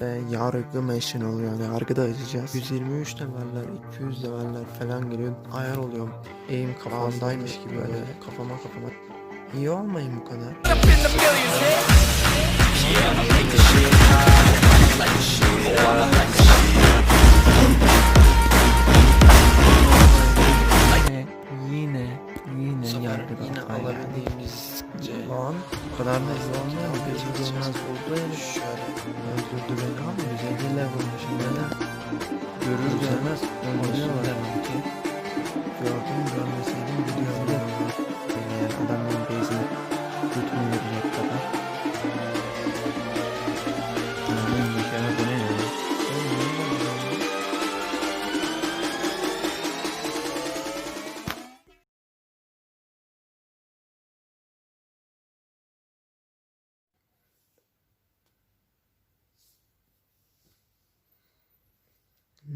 ve yargı meşin oluyor. Yani yargıda açacağız. 123 leveller, 200 leveller falan geliyor. Ayar oluyorum. Eğim kafamdaymış gibi böyle kafama kafama. İyi olmayın bu kadar. up in the millions, yeah. Yine, Görür görmez. Öldürüyorlar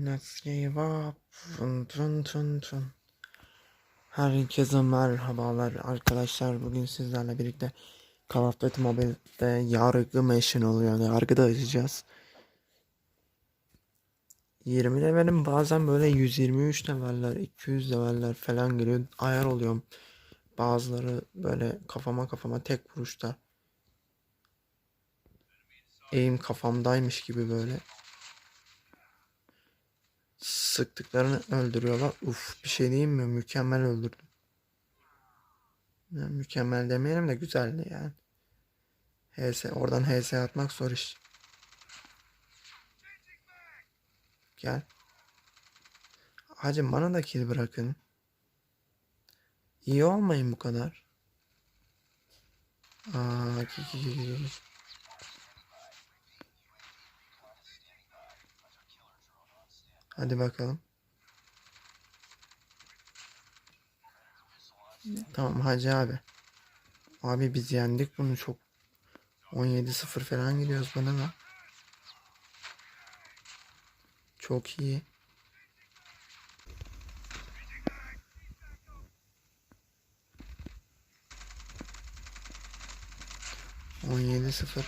Let's give up. Tun tun tun tun. Herkese merhabalar arkadaşlar. Bugün sizlerle birlikte Call of Duty Mobile'de yargı meşin oluyor. Yargıda açacağız. 20 levelim bazen böyle 123 leveller, 200 leveller falan geliyor. Ayar oluyorum. Bazıları böyle kafama kafama tek vuruşta. Eğim kafamdaymış gibi böyle sıktıklarını öldürüyorlar. Uf bir şey diyeyim mi? Mükemmel öldürdüm. Ya, mükemmel demeyelim de güzeldi yani. HS oradan HS atmak zor iş. Gel. Hacım bana da kill bırakın. İyi olmayın bu kadar. Aa, ki, ki, ki, ki. Hadi bakalım. Tamam Hacı abi. Abi biz yendik bunu çok. 17-0 falan gidiyoruz bana da. Çok iyi. On yedi sıfır.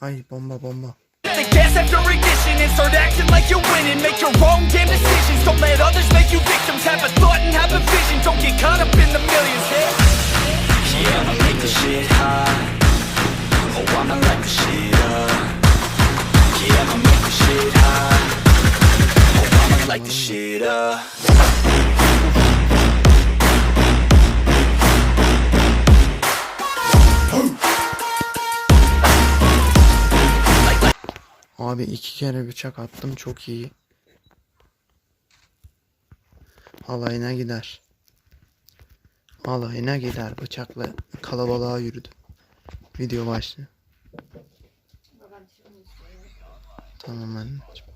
Ay bomba bomba. The gas after ignition and start acting like you're winning. Make your own damn decisions. Don't let others make you victims. Have a thought and have a vision. Don't get caught up in the millions, Abi iki kere bıçak attım çok iyi. Alayına gider. Alayına gider bıçakla kalabalığa yürüdü. Video başlıyor. Tamam anneciğim.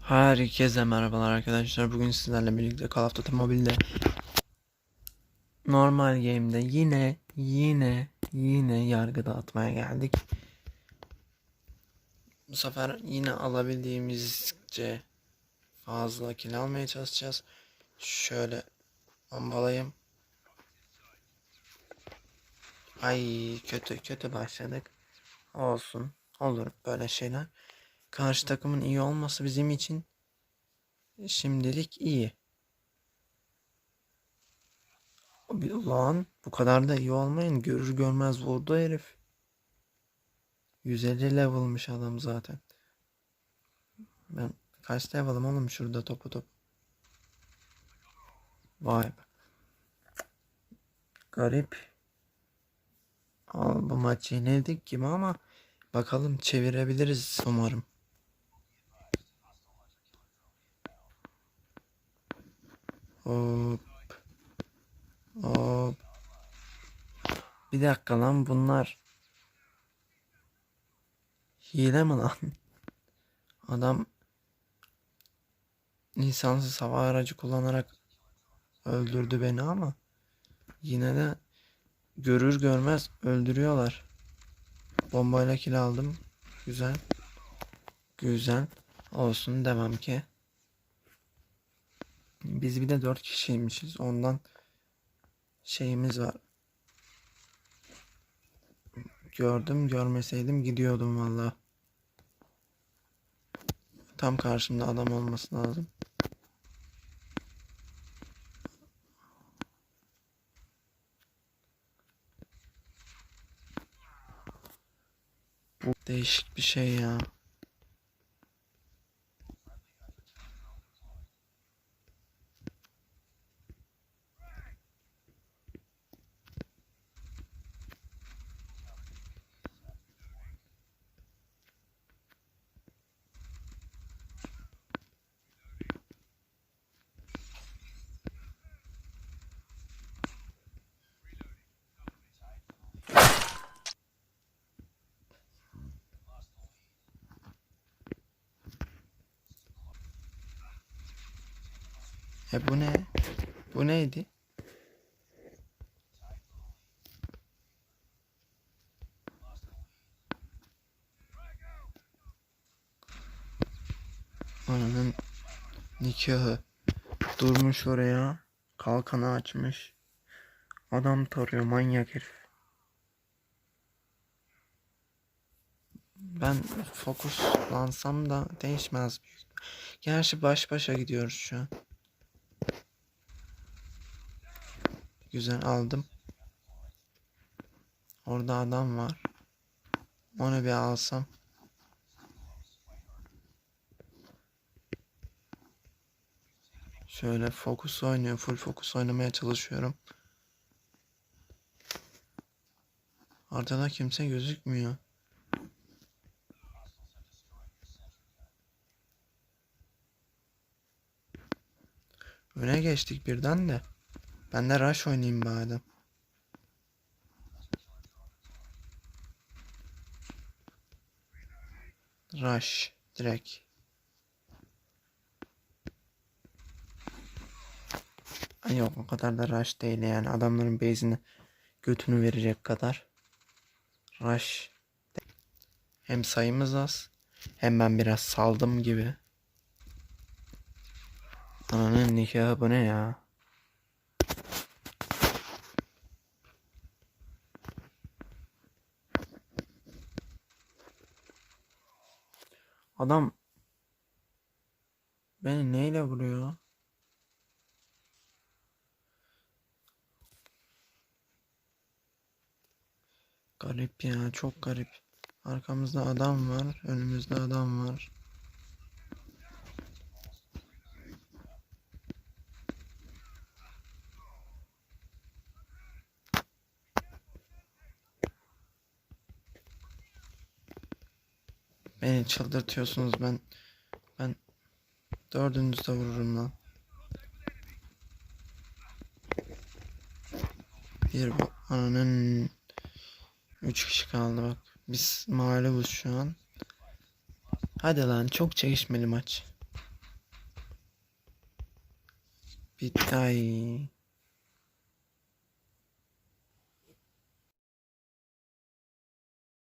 Herkese merhabalar arkadaşlar. Bugün sizlerle birlikte Call of Duty Mobile'de normal game'de yine yine yine yargı dağıtmaya geldik. Bu sefer yine alabildiğimizce fazla kill almaya çalışacağız. Şöyle bombalayayım. Ay kötü kötü başladık. Olsun. Olur böyle şeyler. Karşı takımın iyi olması bizim için şimdilik iyi. Abi Ulan bu kadar da iyi olmayın. Görür görmez vurdu herif. 150 level'mış adam zaten. Ben kaç level'ım oğlum şurada topu top. Vay be. Garip. Al bu maçı yenildik gibi ama bakalım çevirebiliriz umarım. Hop. Hop. Bir dakika lan bunlar hile mi lan? Adam insansız hava aracı kullanarak öldürdü beni ama yine de görür görmez öldürüyorlar. Bombayla kill aldım. Güzel. Güzel. Olsun devam ki. Biz bir de dört kişiymişiz. Ondan şeyimiz var. Gördüm görmeseydim gidiyordum valla. Tam karşımda adam olması lazım. Bu değişik bir şey ya. E bu ne? Bu neydi? Ananın nikahı. Durmuş oraya. Kalkanı açmış. Adam tarıyor manyak herif. Ben fokuslansam da değişmez büyük. Gerçi baş başa gidiyoruz şu an. Güzel aldım. Orada adam var. Onu bir alsam. Şöyle fokus oynuyor. Full fokus oynamaya çalışıyorum. Arkada kimse gözükmüyor. Öne geçtik birden de. Ben de rush oynayayım bari. Rush direkt. Ay yok o kadar da rush değil yani adamların base'ine götünü verecek kadar. Rush. Hem sayımız az hem ben biraz saldım gibi. Ananın nikahı bu ne ya? Adam beni neyle vuruyor? Garip ya çok garip. Arkamızda adam var, önümüzde adam var. Beni çıldırtıyorsunuz ben ben dördünüzü de vururum lan. Bir ananın üç kişi kaldı bak. Biz mağlubuz şu an. Hadi lan çok çekişmeli maç. Bitti ay.